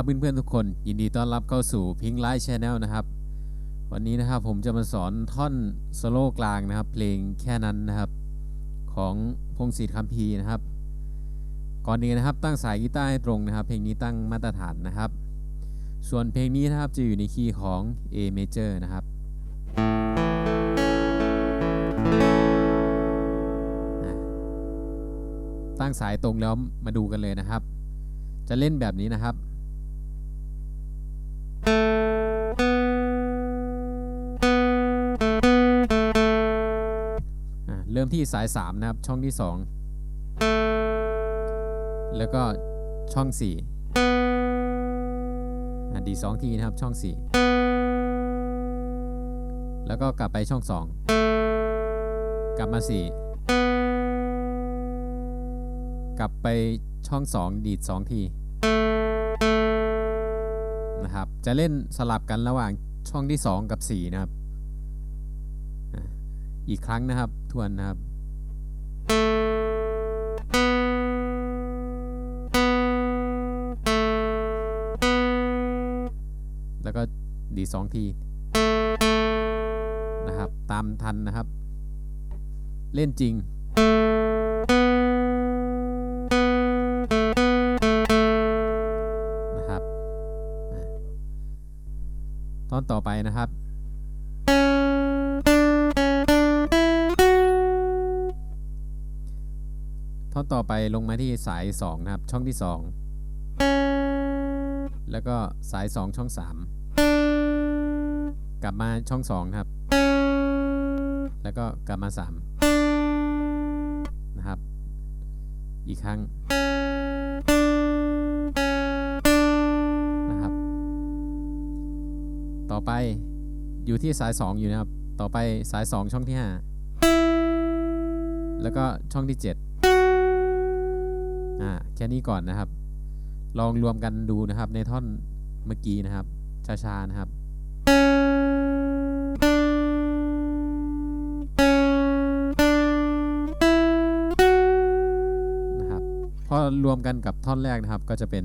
สวัสดีครับเพื่อนๆทุกคน ยินดีต้อนรับเข้าสู่พิงไลท์ชแนลนะครับ วันนี้นะครับผมจะมาสอนท่อนโซโล่กลางนะครับ เพลงแค่นั้นนะครับ ของพงศิษฐ์คัมภีนะครับ ก่อนอื่นนะครับ ตั้งสายกีตาร์ให้ตรงนะครับ เพลงนี้ตั้งมาตรฐานนะครับ ส่วนเพลงนี้นะครับจะอยู่ในคีย์ของ A major นะครับตั้งสายตรงแล้วมาดูกันเลยนะครับ จะเล่นแบบนี้นะครับ ที่สาย 3 นะครับ ช่องที่ 2 แล้วก็ช่อง 4อ่ดีสองทีนะครับช่อง 4 แล้วก็กลับไปช่อง 2 กลับมา 4 กลับไปช่อง 2 ดีด 2 ทีนะครับ จะเล่นสลับกันระหว่างช่องที่ 2 กับ 4 นะครับ อีกครั้งนะครับ ทวนนะครับ ดีสองทีนะครับ ตามทันนะครับ เล่นจริง นะครับอะตอนต่อไปนะครับท่อนต่อไปลงมาที่สาย 2 นะครับ ช่องที่ 2 แล้วก็สาย 2 ช่อง 3 กลับมาช่อง2ครับ แล้วก็กลับมา3นะครับ อีกครั้งนะครับ ต่อไปอยู่ที่สาย2อยู่นะครับ ต่อไปสาย2ช่องที่5แล้วก็ช่องที่7อ่าแค่นี้ก่อนนะครับ ลองรวมกันดูนะครับในท่อนเมื่อกี้นะครับช้าๆนะครับนะครับ รวมกันกับท่อนแรกนะครับ ก็จะเป็น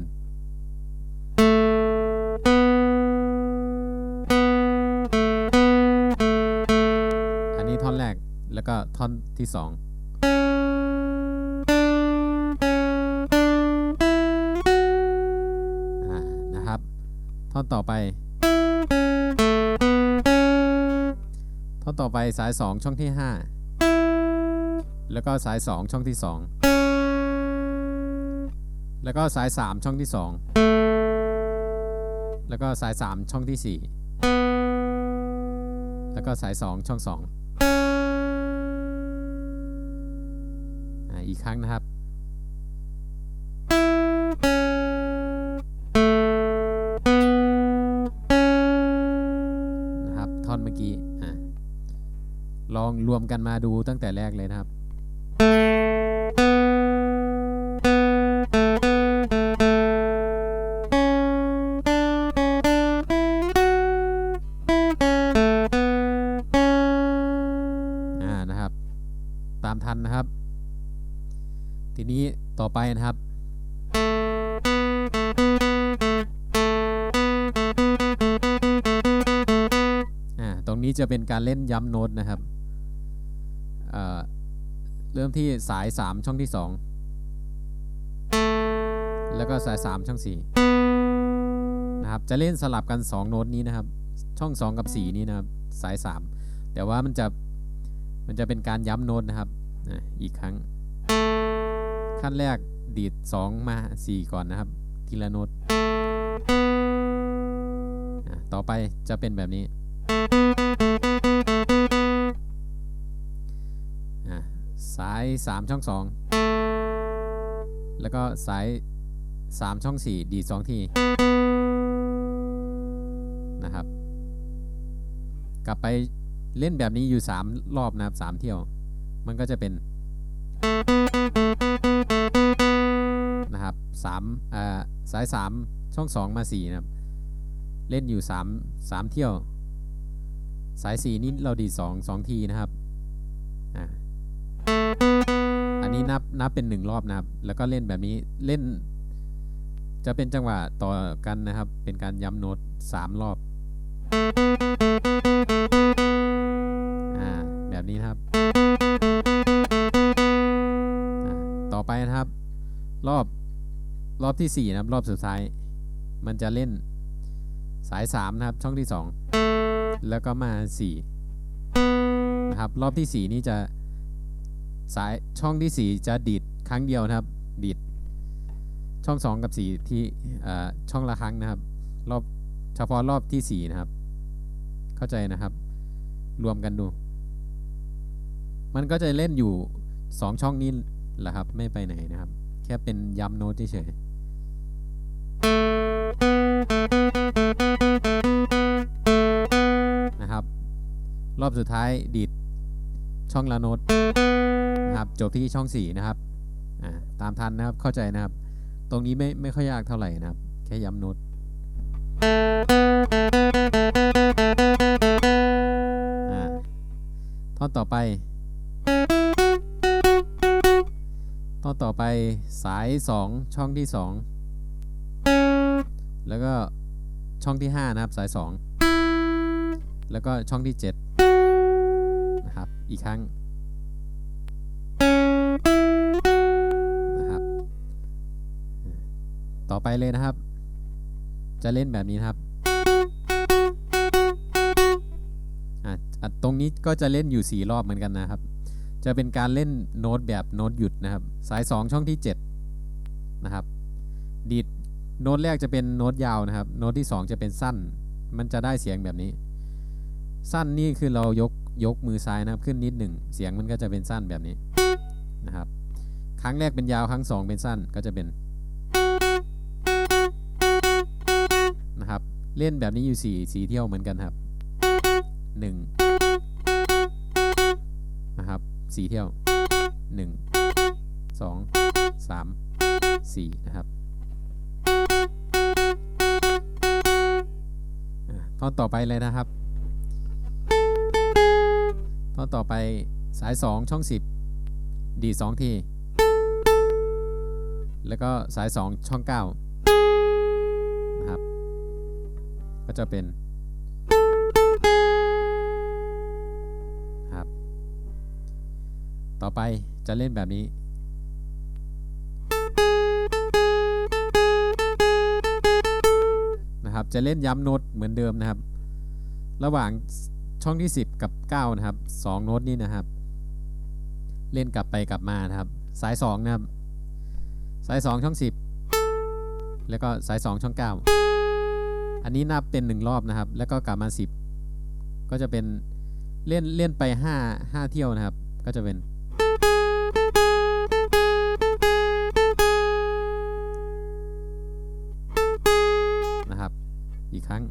อันนี้ท่อนแรกแล้วก็ท่อนที่สองนะครับ ท่อนต่อไป ท่อนต่อไปสาย 2 ช่องที่ 5 แล้วก็สาย 2 ช่องที่ 2 แล้วก็สาย 3 ช่องที่ 2 แล้วก็สาย 3 ช่องที่ 4 แล้วก็สาย 2 ช่อง 2อ่าอีกครั้งนะครับ นะครับ ท่อนเมื่อกี้อลองรวมกันมาดูตั้งแต่แรกเลยนะครับ ตามทันนะครับ ทีนี้ต่อไปนะครับอ่าตรงนี้จะเป็นการเล่นย้ำโน้ตนะครับเเริ่มที่สาย 3 ช่องที่ 2 แล้วก็สาย 3 ช่อง 4 นะครับ จะเล่นสลับกัน 2 โน้ตนี้นะครับ ช่อง 2 กับ 4 นี้นะครับ สาย 3 แต่ว่ามันจะ มันจะเป็นการย้ำโน้ตนะครับอะอีกครั้ง ขั้นแรกดีด 2 มา 4 ก่อนนะครับ ทีละโน้ตอะต่อไปจะเป็นแบบนี้อะสาย 3 ช่อง 2 แล้วก็สาย 3 ช่อง 4 ดีด2ทีนะครับ กลับไป เล่นแบบนี้อยู่ 3 รอบนะครับ 3 เที่ยว มันก็จะเป็นนะครับ3อ่าสาย 3 ช่อง 2 มา 4 นะครับ เล่นอยู่ 3 3 เที่ยว สาย 4 นี่เราดี 2 2 ทีนะครับอ่าอันนี้นับนับเป็น 1 รอบนะครับ แล้วก็เล่นแบบนี้เล่น จะเป็นจังหวะต่อกันนะครับ เป็นการย้ำโน้ตสามรอบ แบบนี้นะครับ ต่อไปนะครับ รอบรอบที่สี่นะครับ รอบสุดท้าย มันจะเล่นสายสามนะครับ ช่องที่สองแล้วก็มาสี่นะครับ รอบที่สี่นี่จะสายช่องที่สี่จะดีดครั้งเดียวนะครับ ดีดช่องสองกับสี่ที่ช่องละครั้งนะครับ รอบเฉพาะรอบที่สี่นะครับ เข้าใจนะครับ รวมกันดู มันก็จะเล่นอยู่สองช่องนี้แหละครับ ไม่ไปไหนนะครับ แค่เป็นย้ำโน้ตเฉยนะครับ รอบสุดท้ายดีดช่องละโน้ตนะครับจบที่ช่อง 4 นะครับตามทันนะครับเข้าใจนะครับ ตรงนี้ไม่ไม่ค่อยยากเท่าไหร่นะครับ แค่ย้ำโน้ตอ่าท่อนต่อไป ท่อต่อไปสาย 2 ช่องที่ 2 แล้วก็ช่องที่ 5 นะครับสาย 2 แล้วก็ช่องที่ 7 นะครับ อีกครั้งนะครับ ต่อไปเลยนะครับ จะเล่นแบบนี้นะครับอะอะตรงนี้ก็จะเล่นอยู่ 4 รอบเหมือนกันนะครับ จะเป็นการเล่นโน้ตแบบโน้ตหยุดนะครับ สาย 2 ช่องที่ 7 นะครับ ดีดโน้ตแรกจะเป็นโน้ตยาวนะครับ โน้ตที่ 2 จะเป็นสั้น มันจะได้เสียงแบบนี้ สั้นนี่คือเรายกยกมือซ้ายนะครับขึ้นนิดหนึ่ง เสียงมันก็จะเป็นสั้นแบบนี้นะครับ ครั้งแรกเป็นยาวครั้งสองเป็นสั้นก็จะเป็นนะครับ เล่นแบบนี้อยู่สี่สีเที่ยวเหมือนกันครับห สี่เที่ยวหนึ่งสองสามสี่นะครับท่อนต่อไปเลยนะครับท่อนต่อไปสาย 2 ช่อง 10 ดี 2 ที แล้วก็สาย 2 ช่อง 9 นะครับ ก็จะเป็น ต่อไปจะเล่นแบบนี้ นะครับ จะเล่นย้ำโน้ตเหมือนเดิมนะครับ ระหว่างช่องที่ 10 กับ 9 นะครับ2โน้ตนี้นะครับ เล่นกลับไปกลับมานะครับ สาย 2 นะครับ สาย 2 ช่อง 10 แล้วก็สาย 2 ช่อง 9 อันนี้นับเป็น 1 รอบนะครับ แล้วก็กลับมา 10 ก็จะเป็นเล่นเล่นไป 5 5 เที่ยวนะครับ ก็จะเป็น อีกครั้ง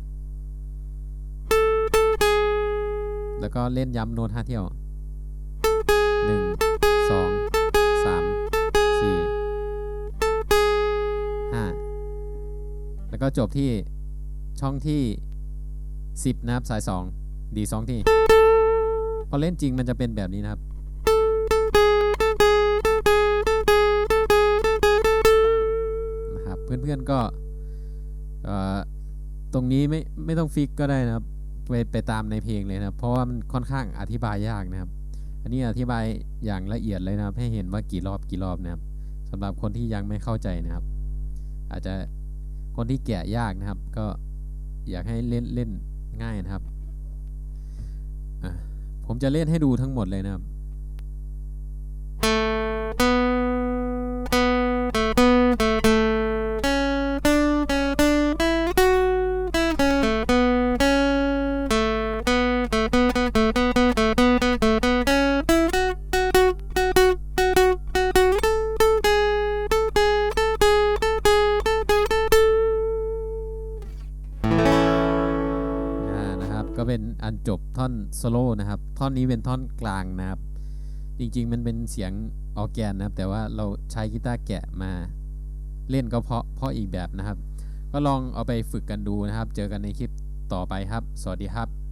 แล้วก็เล่นย้ำโน้ต5เที่ยว 1 2 3 4 5 แล้วก็จบที่ช่องที่ 10 นะครับ สาย 2 ดี 2 ที่ พอเล่นจริงมันจะเป็นแบบนี้นะครับนะครับ เพื่อนๆก็เอ่อ ตรงนี้ไม่ไม่ต้องฟิกก็ได้นะครับไปไปตามในเพลงเลยนะครับ เพราะว่ามันค่อนข้างอธิบายยากนะครับ อันนี้อธิบายอย่างละเอียดเลยนะครับ ให้เห็นว่ากี่รอบกี่รอบนะครับสำหรับคนที่ยังไม่เข้าใจนะครับ อาจจะคนที่แกะยากนะครับ ก็อยากให้เล่นเล่นง่ายนะครับผมจะเล่นให้ดูทั้งหมดเลยนะครับ เป็นอันจบท่อนโซโล่นะครับ ท่อนนี้เป็นท่อนกลางนะครับ จริงๆมันเป็นเสียงออแกนนะครับ แต่ว่าเราใช้กีตาร์แกะมาเล่นก็เพราะเพราะอีกแบบนะครับ ก็ลองเอาไปฝึกกันดูนะครับ เจอกันในคลิปต่อไปครับ สวัสดีครับ